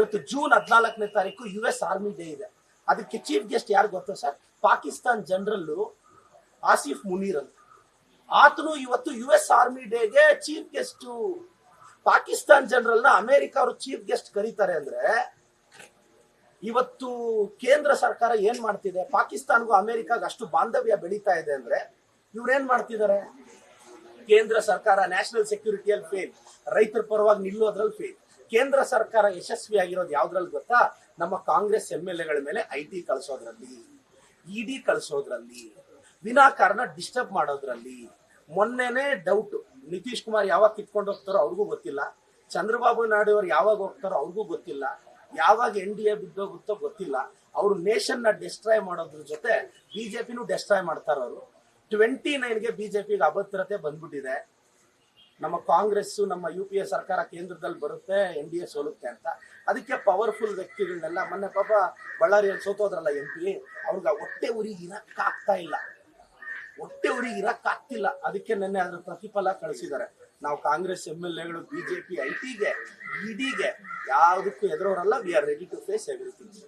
ಇವತ್ತು ಜೂನ್ ಹದಿನಾಲ್ಕನೇ ತಾರೀಕು ಯು ಎಸ್ ಆರ್ಮಿ ಡೇ ಇದೆ. ಅದಕ್ಕೆ ಚೀಫ್ ಗೆಸ್ಟ್ ಯಾರು ಗೊತ್ತಾ ಸರ್? ಪಾಕಿಸ್ತಾನ್ ಜನರಲ್ಲು ಆಸಿಫ್ ಮುನೀರ್ ಅಂತ. ಆತನು ಇವತ್ತು ಯು ಎಸ್ ಆರ್ಮಿ ಡೇಗೆ ಚೀಫ್ ಗೆಸ್ಟ್ ಪಾಕಿಸ್ತಾನ್ ಜನರಲ್ನ ಅಮೆರಿಕ ಅವರು ಚೀಫ್ ಗೆಸ್ಟ್ ಕರೀತಾರೆ ಅಂದ್ರೆ ಇವತ್ತು ಕೇಂದ್ರ ಸರ್ಕಾರ ಏನ್ ಮಾಡ್ತಿದೆ? ಪಾಕಿಸ್ತಾನ್ಗೂ ಅಮೆರಿಕಾಗ ಅಷ್ಟು ಬಾಂಧವ್ಯ ಬೆಳೀತಾ ಇದೆ ಅಂದ್ರೆ ಇವ್ರೇನ್ ಮಾಡ್ತಿದ್ದಾರೆ? ಕೇಂದ್ರ ಸರ್ಕಾರ ನ್ಯಾಷನಲ್ ಸೆಕ್ಯೂರಿಟಿಯಲ್ಲಿ ಫೇಲ್ ರೈತರ ಪರವಾಗಿ ನಿಲ್ಲೋದ್ರಲ್ಲಿ ಫೇಲ್ ಕೇಂದ್ರ ಸರ್ಕಾರ ಯಶಸ್ವಿ ಆಗಿರೋದು ಯಾವ್ದ್ರಲ್ಲಿ ಗೊತ್ತಾ? ನಮ್ಮ ಕಾಂಗ್ರೆಸ್ ಎಂ ಎಲ್ ಎಗಳ ಮೇಲೆ ಐ ಟಿ ಕಳಿಸೋದ್ರಲ್ಲಿ ಡಿ ಕಳಿಸೋದ್ರಲ್ಲಿ, ವಿನಾಕಾರಣ ಡಿಸ್ಟರ್ಬ್ ಮಾಡೋದ್ರಲ್ಲಿ. ಮೊನ್ನೆನೇ ಡೌಟ್ ನಿತೀಶ್ ಕುಮಾರ್ ಯಾವಾಗ ಕಿತ್ಕೊಂಡು ಹೋಗ್ತಾರೋ ಅವ್ರಿಗೂ ಗೊತ್ತಿಲ್ಲ. ಚಂದ್ರಬಾಬು ನಾಯ್ಡು ಅವ್ರು ಯಾವಾಗ ಹೋಗ್ತಾರೋ ಅವ್ರಿಗೂ ಗೊತ್ತಿಲ್ಲ. ಯಾವಾಗ ಎನ್ ಡಿ ಎ ಬಿದ್ದೋಗುತ್ತೋ ಗೊತ್ತಿಲ್ಲ. ಅವರು ನೇಷನ್ನ ಡಿಸ್ಟ್ರಾಯ್ ಮಾಡೋದ್ರ ಜೊತೆ ಬಿಜೆಪಿನೂ ಡಿಸ್ಟ್ರಾಯ್ ಮಾಡ್ತಾರ ಅವರು ಟ್ವೆಂಟಿ ನೈನ್ಗೆ ಬಿಜೆಪಿಗೆ ಅಭದ್ರತೆ ಬಂದ್ಬಿಟ್ಟಿದೆ. ನಮ್ಮ ಕಾಂಗ್ರೆಸ್, ನಮ್ಮ ಯು ಪಿ ಎ ಸರ್ಕಾರ ಕೇಂದ್ರದಲ್ಲಿ ಬರುತ್ತೆ ಎನ್ ಡಿ ಎ ಸೋಲುತ್ತೆ ಅಂತ. ಅದಕ್ಕೆ ಪವರ್ಫುಲ್ ವ್ಯಕ್ತಿಗಳನ್ನೆಲ್ಲ, ಮೊನ್ನೆ ಪಾಪ ಬಳ್ಳಾರಿಯಲ್ಲಿ ಸೋತೋದ್ರಲ್ಲ ಎಂ ಪಿ ಅವ್ರಿಗೆ ಹೊಟ್ಟೆ ಉರಿ ಇರಕ್ಕಾಗ್ತಾ ಇಲ್ಲ. ಹೊಟ್ಟೆ ಉರಿ ಇರಕ್ಕಾಗ್ತಿಲ್ಲ. ಅದಕ್ಕೆ ನೆನ್ನೆ ಅದ್ರ ಪ್ರತಿಫಲ ಕಳಿಸಿದ್ದಾರೆ. ನಾವು ಕಾಂಗ್ರೆಸ್ ಎಂ ಎಲ್ ಎಗಳು ಬಿಜೆಪಿ ಐ ಟಿಗೆ ಇಡಿಗೆ ಯಾವುದಕ್ಕೂ ಎದುರೋರಲ್ಲ we are ready to face everything